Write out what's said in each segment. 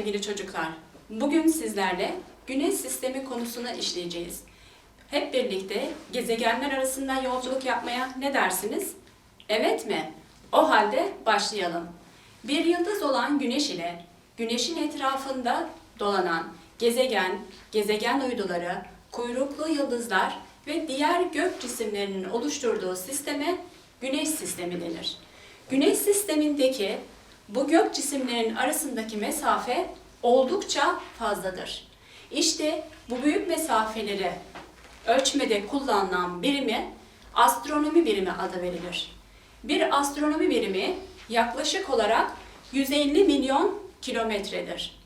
Sevgili çocuklar. Bugün sizlerle Güneş sistemi konusunu işleyeceğiz. Hep birlikte gezegenler arasında yolculuk yapmaya ne dersiniz? Evet mi? O halde başlayalım. Bir yıldız olan Güneş ile Güneş'in etrafında dolanan gezegen, gezegen uyduları, kuyruklu yıldızlar ve diğer gök cisimlerinin oluşturduğu sisteme Güneş sistemi denir. Güneş sistemindeki bu gök cisimlerin arasındaki mesafe oldukça fazladır. İşte bu büyük mesafeleri ölçmede kullanılan birimi astronomi birimi adı verilir. Bir astronomi birimi yaklaşık olarak 150 milyon kilometredir.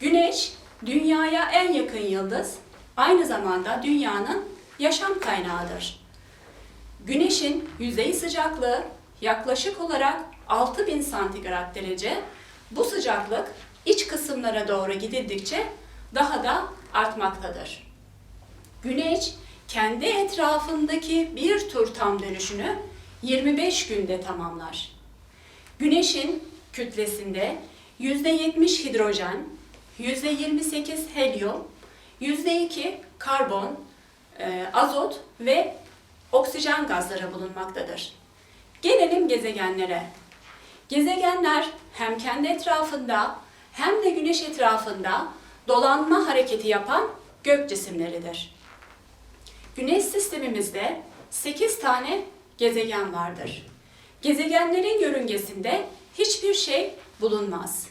Güneş, dünyaya en yakın yıldız, aynı zamanda dünyanın yaşam kaynağıdır. Güneşin yüzey sıcaklığı yaklaşık olarak 6000 santigrat derece. Bu sıcaklık iç kısımlara doğru gidildikçe daha da artmaktadır. Güneş kendi etrafındaki bir tur tam dönüşünü 25 günde tamamlar. Güneşin kütlesinde %70 hidrojen, %28 helyum, %2 karbon, e, azot ve oksijen gazları bulunmaktadır. Gelelim gezegenlere. Gezegenler hem kendi etrafında hem de güneş etrafında dolanma hareketi yapan gök cisimleridir. Güneş sistemimizde 8 tane gezegen vardır. Gezegenlerin yörüngesinde hiçbir şey bulunmaz.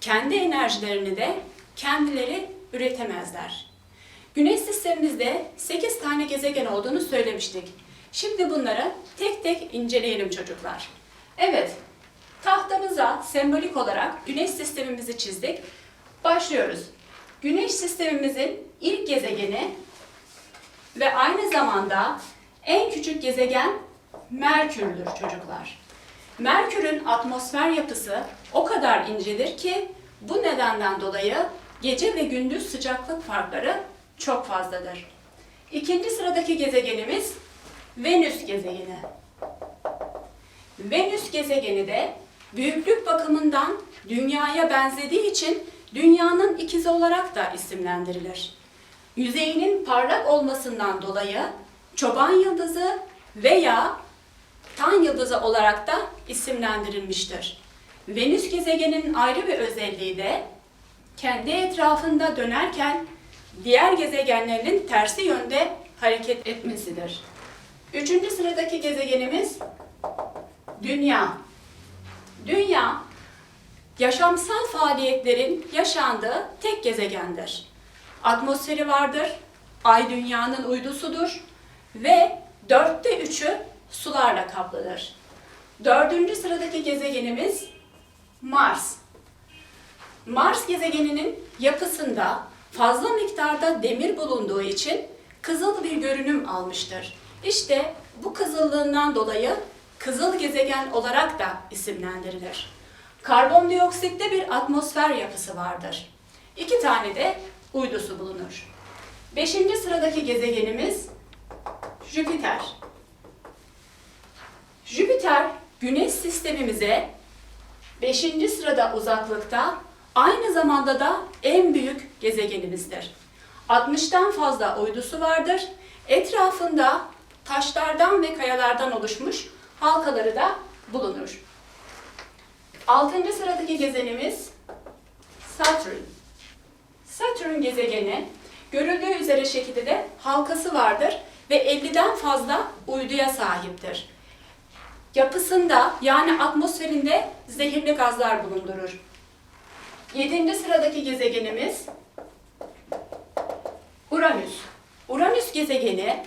Kendi enerjilerini de kendileri üretemezler. Güneş sistemimizde 8 tane gezegen olduğunu söylemiştik. Şimdi bunları tek tek inceleyelim çocuklar. Evet, tahtamıza sembolik olarak Güneş sistemimizi çizdik. Başlıyoruz. Güneş sistemimizin ilk gezegeni ve aynı zamanda en küçük gezegen Merkür'dür çocuklar. Merkür'ün atmosfer yapısı o kadar incedir ki bu nedenden dolayı gece ve gündüz sıcaklık farkları çok fazladır. İkinci sıradaki gezegenimiz Venüs gezegeni. Venüs gezegeni de büyüklük bakımından Dünya'ya benzediği için Dünya'nın ikizi olarak da isimlendirilir. Yüzeyinin parlak olmasından dolayı çoban yıldızı veya tan yıldızı olarak da isimlendirilmiştir. Venüs gezegeninin ayrı bir özelliği de kendi etrafında dönerken diğer gezegenlerin tersi yönde hareket etmesidir. Üçüncü sıradaki gezegenimiz Dünya. Dünya, yaşamsal faaliyetlerin yaşandığı tek gezegendir. Atmosferi vardır, ay dünyanın uydusudur ve dörtte üçü sularla kaplıdır. Dördüncü sıradaki gezegenimiz Mars. Mars gezegeninin yapısında fazla miktarda demir bulunduğu için kızıl bir görünüm almıştır. İşte bu kızıllığından dolayı kızıl gezegen olarak da isimlendirilir. Karbondioksitte bir atmosfer yapısı vardır. İki tane de uydusu bulunur. Beşinci sıradaki gezegenimiz Jüpiter. Jüpiter, Güneş sistemimize 5. sırada uzaklıkta, aynı zamanda da en büyük gezegenimizdir. 60'tan fazla uydusu vardır. Etrafında taşlardan ve kayalardan oluşmuş halkaları da bulunur. 6. sıradaki gezenimiz Satürn. Satürn gezegeni görüldüğü üzere şekilde de halkası vardır ve 50'den fazla uyduya sahiptir. Yapısında yani atmosferinde zehirli gazlar bulundurur. 7. sıradaki gezegenimiz Uranüs. Uranüs gezegeni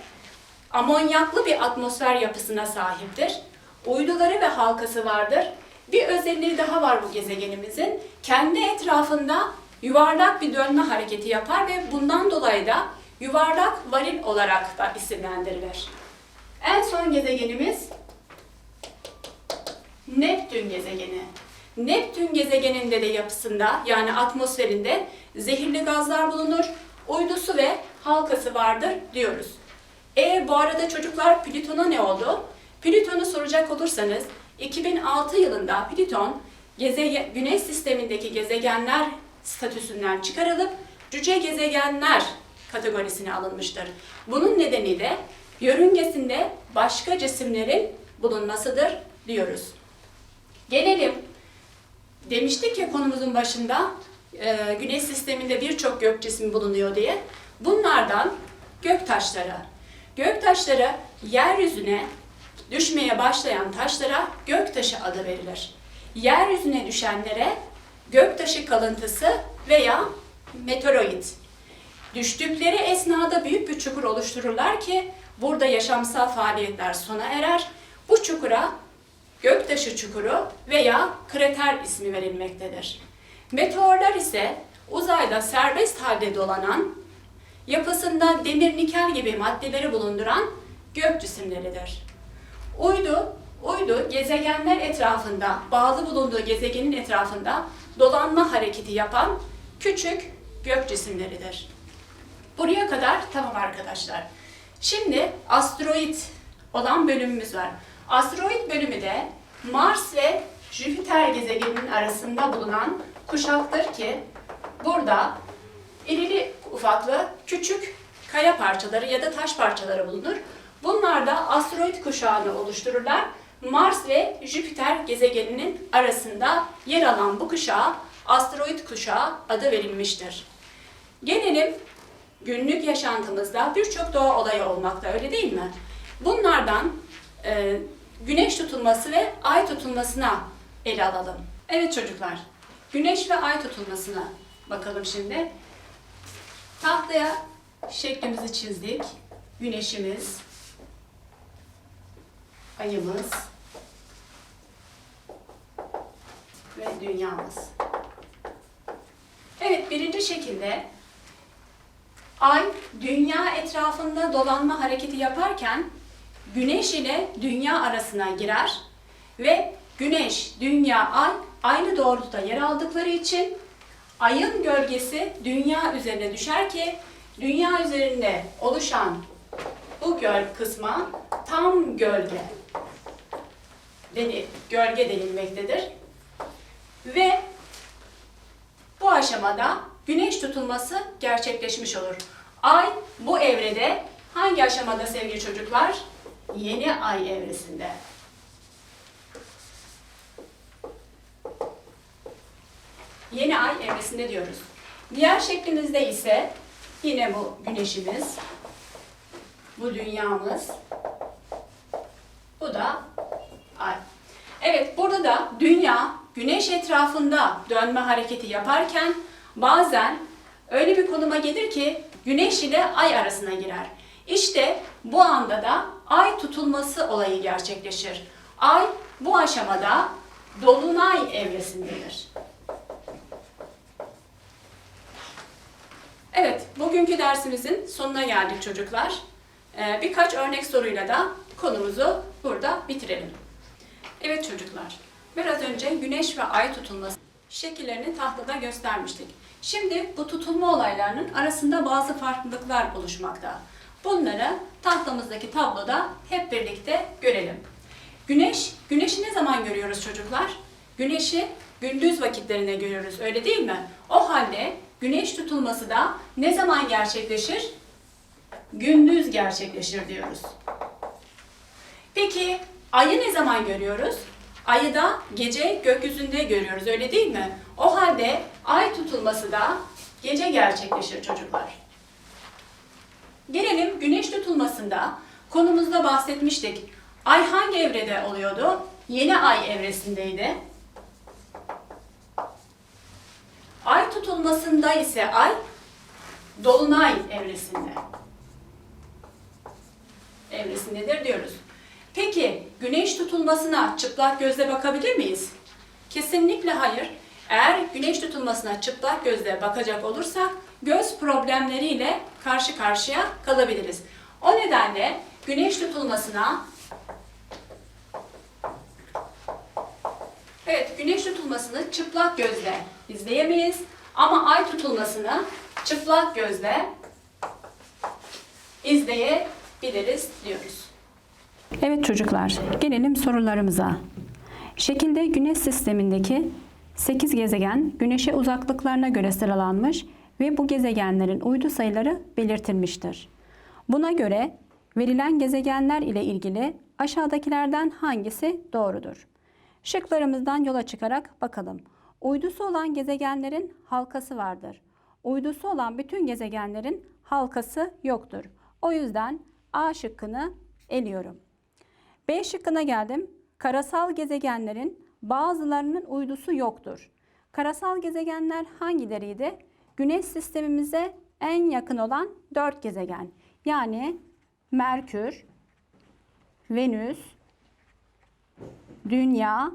amonyaklı bir atmosfer yapısına sahiptir. Uyduları ve halkası vardır. Bir özelliği daha var bu gezegenimizin. Kendi etrafında yuvarlak bir dönme hareketi yapar ve bundan dolayı da yuvarlak varil olarak da isimlendirilir. En son gezegenimiz Neptün gezegeni. Neptün gezegeninde de yapısında yani atmosferinde zehirli gazlar bulunur, uydusu ve halkası vardır diyoruz. E bu arada çocuklar Plüton'a ne oldu? Plüton'u soracak olursanız 2006 yılında Plüton gezege, güneş sistemindeki gezegenler statüsünden çıkarılıp cüce gezegenler kategorisine alınmıştır. Bunun nedeni de yörüngesinde başka cisimlerin bulunmasıdır diyoruz. Gelelim demiştik ya konumuzun başında e, güneş sisteminde birçok gök cismi bulunuyor diye. Bunlardan gök taşları. Gök taşları yeryüzüne düşmeye başlayan taşlara gök taşı adı verilir. Yeryüzüne düşenlere gök taşı kalıntısı veya meteoroid. Düştükleri esnada büyük bir çukur oluştururlar ki burada yaşamsal faaliyetler sona erer. Bu çukura göktaşı çukuru veya krater ismi verilmektedir. Meteorlar ise uzayda serbest halde dolanan, yapısında demir nikel gibi maddeleri bulunduran gök cisimleridir. Uydu, uydu gezegenler etrafında, bağlı bulunduğu gezegenin etrafında dolanma hareketi yapan küçük gök cisimleridir. Buraya kadar tamam arkadaşlar. Şimdi asteroid olan bölümümüz var. Asteroid bölümü de Mars ve Jüpiter gezegeninin arasında bulunan kuşaktır ki burada irili ufaklı küçük kaya parçaları ya da taş parçaları bulunur. Bunlar da asteroid kuşağını oluştururlar. Mars ve Jüpiter gezegeninin arasında yer alan bu kuşağa asteroid kuşağı adı verilmiştir. Gelelim günlük yaşantımızda birçok doğa olayı olmakta öyle değil mi? Bunlardan e, güneş tutulması ve ay tutulmasına ele alalım. Evet çocuklar, güneş ve ay tutulmasına bakalım şimdi. Tahtaya şeklimizi çizdik. Güneşimiz, ayımız ve dünyamız. Evet, birinci şekilde Ay dünya etrafında dolanma hareketi yaparken Güneş ile dünya arasına girer ve Güneş, dünya, ay aynı doğrultuda yer aldıkları için ayın gölgesi dünya üzerine düşer ki dünya üzerinde oluşan bu göl kısma tam gölge deni, gölge denilmektedir. Ve bu aşamada güneş tutulması gerçekleşmiş olur. Ay bu evrede hangi aşamada sevgili çocuklar? Yeni ay evresinde. Yeni ay evresinde diyoruz. Diğer şeklimizde ise yine bu güneşimiz, bu dünyamız, bu da ay. Evet burada da dünya güneş etrafında dönme hareketi yaparken bazen öyle bir konuma gelir ki güneş ile ay arasına girer. İşte bu anda da ay tutulması olayı gerçekleşir. Ay bu aşamada dolunay evresindedir. Evet, bugünkü dersimizin sonuna geldik çocuklar. Ee, birkaç örnek soruyla da konumuzu burada bitirelim. Evet çocuklar, biraz önce güneş ve ay tutulması şekillerini tahtada göstermiştik. Şimdi bu tutulma olaylarının arasında bazı farklılıklar oluşmakta. Bunları tahtamızdaki tabloda hep birlikte görelim. Güneş, güneşi ne zaman görüyoruz çocuklar? Güneşi gündüz vakitlerinde görüyoruz öyle değil mi? O halde güneş tutulması da ne zaman gerçekleşir? Gündüz gerçekleşir diyoruz. Peki ayı ne zaman görüyoruz? Ayı da gece gökyüzünde görüyoruz öyle değil mi? O halde ay tutulması da gece gerçekleşir çocuklar. Gelelim güneş tutulmasında konumuzda bahsetmiştik. Ay hangi evrede oluyordu? Yeni ay evresindeydi. Ay tutulmasında ise ay dolunay evresinde. Evresindedir diyoruz. Peki güneş tutulmasına çıplak gözle bakabilir miyiz? Kesinlikle hayır. Eğer güneş tutulmasına çıplak gözle bakacak olursak göz problemleriyle karşı karşıya kalabiliriz. O nedenle güneş tutulmasına Evet, güneş tutulmasını çıplak gözle izleyemeyiz ama ay tutulmasını çıplak gözle izleyebiliriz diyoruz. Evet çocuklar, gelelim sorularımıza. Şekilde güneş sistemindeki 8 gezegen Güneş'e uzaklıklarına göre sıralanmış ve bu gezegenlerin uydu sayıları belirtilmiştir. Buna göre verilen gezegenler ile ilgili aşağıdakilerden hangisi doğrudur? Şıklarımızdan yola çıkarak bakalım. Uydusu olan gezegenlerin halkası vardır. Uydusu olan bütün gezegenlerin halkası yoktur. O yüzden A şıkkını eliyorum. B şıkkına geldim. Karasal gezegenlerin bazılarının uydusu yoktur. Karasal gezegenler hangileriydi? Güneş sistemimize en yakın olan 4 gezegen. Yani Merkür, Venüs, Dünya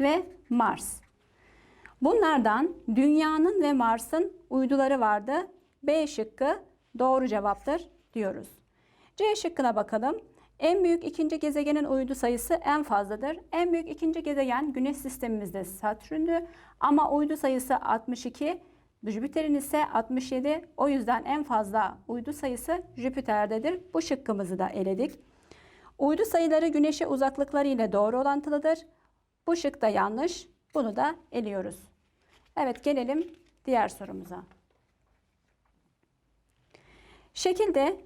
ve Mars. Bunlardan Dünya'nın ve Mars'ın uyduları vardı. B şıkkı doğru cevaptır diyoruz. C şıkkına bakalım. En büyük ikinci gezegenin uydu sayısı en fazladır. En büyük ikinci gezegen Güneş sistemimizde Satürn'dü ama uydu sayısı 62. Jüpiter'in ise 67. O yüzden en fazla uydu sayısı Jüpiter'dedir. Bu şıkkımızı da eledik. Uydu sayıları Güneş'e uzaklıkları ile doğru orantılıdır. Bu şık da yanlış. Bunu da eliyoruz. Evet gelelim diğer sorumuza. Şekilde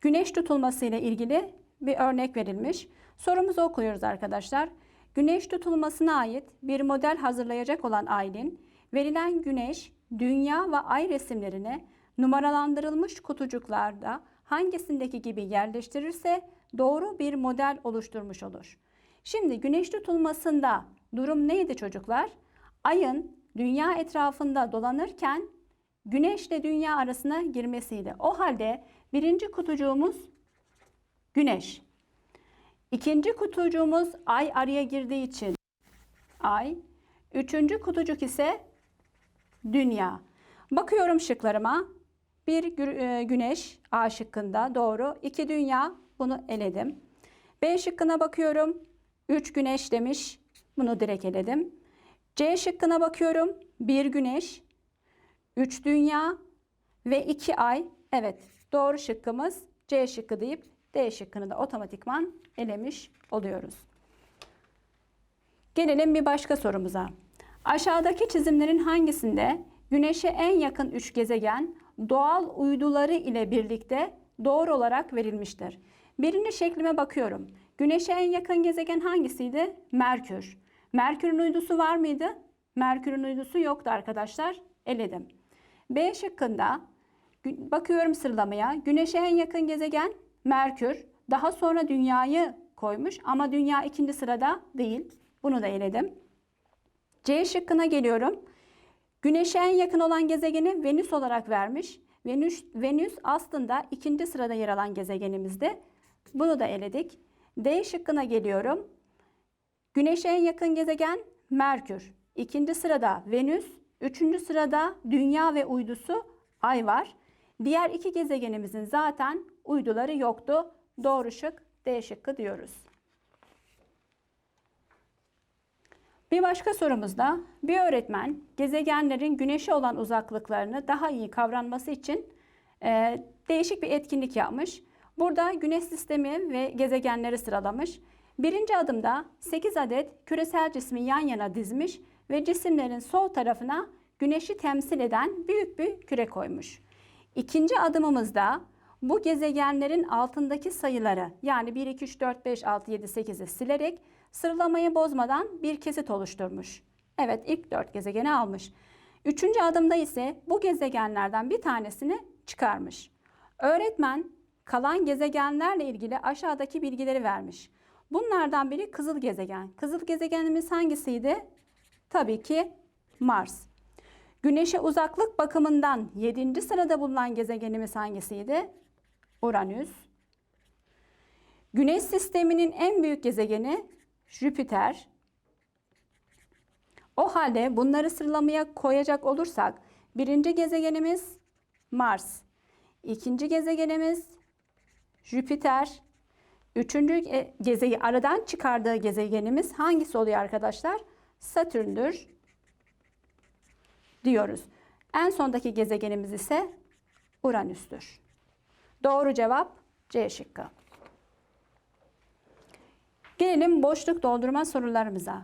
güneş tutulması ile ilgili bir örnek verilmiş. Sorumuzu okuyoruz arkadaşlar. Güneş tutulmasına ait bir model hazırlayacak olan Aylin, verilen güneş, dünya ve ay resimlerini numaralandırılmış kutucuklarda hangisindeki gibi yerleştirirse doğru bir model oluşturmuş olur. Şimdi güneş tutulmasında durum neydi çocuklar? Ayın dünya etrafında dolanırken güneşle dünya arasına girmesiydi. O halde birinci kutucuğumuz güneş. İkinci kutucuğumuz ay araya girdiği için ay. Üçüncü kutucuk ise dünya. Bakıyorum şıklarıma. Bir e, güneş A şıkkında doğru. İki dünya bunu eledim. B şıkkına bakıyorum. 3 güneş demiş. Bunu direkt eledim. C şıkkına bakıyorum. 1 güneş, 3 dünya ve 2 ay. Evet doğru şıkkımız C şıkkı deyip D şıkkını da otomatikman elemiş oluyoruz. Gelelim bir başka sorumuza. Aşağıdaki çizimlerin hangisinde Güneş'e en yakın 3 gezegen doğal uyduları ile birlikte doğru olarak verilmiştir? Birinci şeklime bakıyorum. Güneş'e en yakın gezegen hangisiydi? Merkür. Merkür'ün uydusu var mıydı? Merkür'ün uydusu yoktu arkadaşlar. Eledim. B şıkkında bakıyorum sıralamaya. Güneş'e en yakın gezegen Merkür. Daha sonra Dünya'yı koymuş ama Dünya ikinci sırada değil. Bunu da eledim. C şıkkına geliyorum. Güneş'e en yakın olan gezegeni Venüs olarak vermiş. Venüs, Venüs aslında ikinci sırada yer alan gezegenimizdi. Bunu da eledik. D şıkkına geliyorum. Güneş'e en yakın gezegen Merkür. İkinci sırada Venüs. Üçüncü sırada Dünya ve uydusu Ay var. Diğer iki gezegenimizin zaten uyduları yoktu. Doğru şık D şıkkı diyoruz. Bir başka sorumuzda bir öğretmen gezegenlerin güneşe olan uzaklıklarını daha iyi kavranması için e, değişik bir etkinlik yapmış. Burada güneş sistemi ve gezegenleri sıralamış. Birinci adımda 8 adet küresel cismi yan yana dizmiş ve cisimlerin sol tarafına güneşi temsil eden büyük bir küre koymuş. İkinci adımımızda bu gezegenlerin altındaki sayıları yani 1, 2, 3, 4, 5, 6, 7, 8'i silerek sıralamayı bozmadan bir kesit oluşturmuş. Evet ilk 4 gezegeni almış. Üçüncü adımda ise bu gezegenlerden bir tanesini çıkarmış. Öğretmen kalan gezegenlerle ilgili aşağıdaki bilgileri vermiş. Bunlardan biri kızıl gezegen. Kızıl gezegenimiz hangisiydi? Tabii ki Mars. Güneşe uzaklık bakımından 7. sırada bulunan gezegenimiz hangisiydi? Uranüs. Güneş sisteminin en büyük gezegeni Jüpiter. O halde bunları sıralamaya koyacak olursak birinci gezegenimiz Mars. ikinci gezegenimiz Jüpiter. Üçüncü ge- gezegi aradan çıkardığı gezegenimiz hangisi oluyor arkadaşlar? Satürn'dür diyoruz. En sondaki gezegenimiz ise Uranüs'tür. Doğru cevap C şıkkı. Gelelim boşluk doldurma sorularımıza.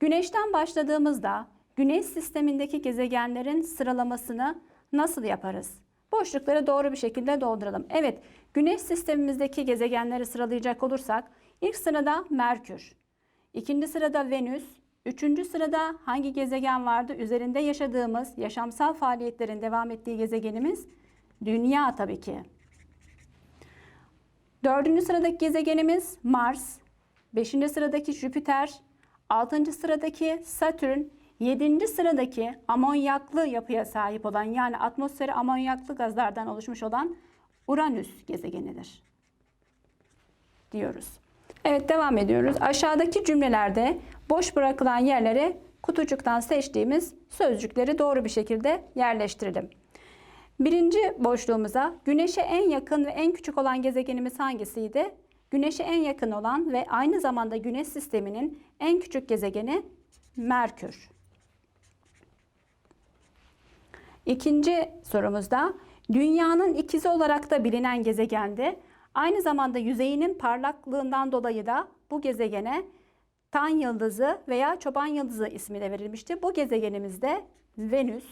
Güneşten başladığımızda Güneş sistemindeki gezegenlerin sıralamasını nasıl yaparız? Boşlukları doğru bir şekilde dolduralım. Evet, Güneş sistemimizdeki gezegenleri sıralayacak olursak ilk sırada Merkür, ikinci sırada Venüs, üçüncü sırada hangi gezegen vardı? Üzerinde yaşadığımız yaşamsal faaliyetlerin devam ettiği gezegenimiz Dünya tabii ki. Dördüncü sıradaki gezegenimiz Mars, beşinci sıradaki Jüpiter, altıncı sıradaki Satürn, yedinci sıradaki amonyaklı yapıya sahip olan yani atmosferi amonyaklı gazlardan oluşmuş olan Uranüs gezegenidir diyoruz. Evet devam ediyoruz. Aşağıdaki cümlelerde boş bırakılan yerlere kutucuktan seçtiğimiz sözcükleri doğru bir şekilde yerleştirelim. Birinci boşluğumuza Güneş'e en yakın ve en küçük olan gezegenimiz hangisiydi? Güneş'e en yakın olan ve aynı zamanda Güneş sisteminin en küçük gezegeni Merkür. İkinci sorumuzda Dünyanın ikizi olarak da bilinen gezegendi. Aynı zamanda yüzeyinin parlaklığından dolayı da bu gezegene Tan yıldızı veya çoban yıldızı ismi de verilmişti. Bu gezegenimiz de Venüs.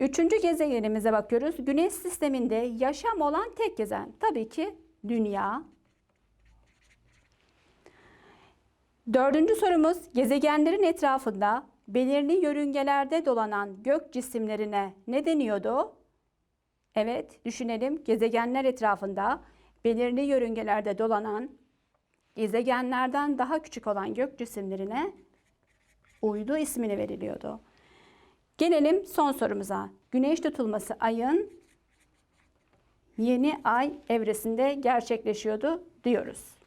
Üçüncü gezegenimize bakıyoruz. Güneş sisteminde yaşam olan tek gezegen tabii ki Dünya. Dördüncü sorumuz gezegenlerin etrafında belirli yörüngelerde dolanan gök cisimlerine ne deniyordu? Evet, düşünelim. Gezegenler etrafında belirli yörüngelerde dolanan gezegenlerden daha küçük olan gök cisimlerine uydu ismini veriliyordu. Gelelim son sorumuza. Güneş tutulması ayın yeni ay evresinde gerçekleşiyordu diyoruz.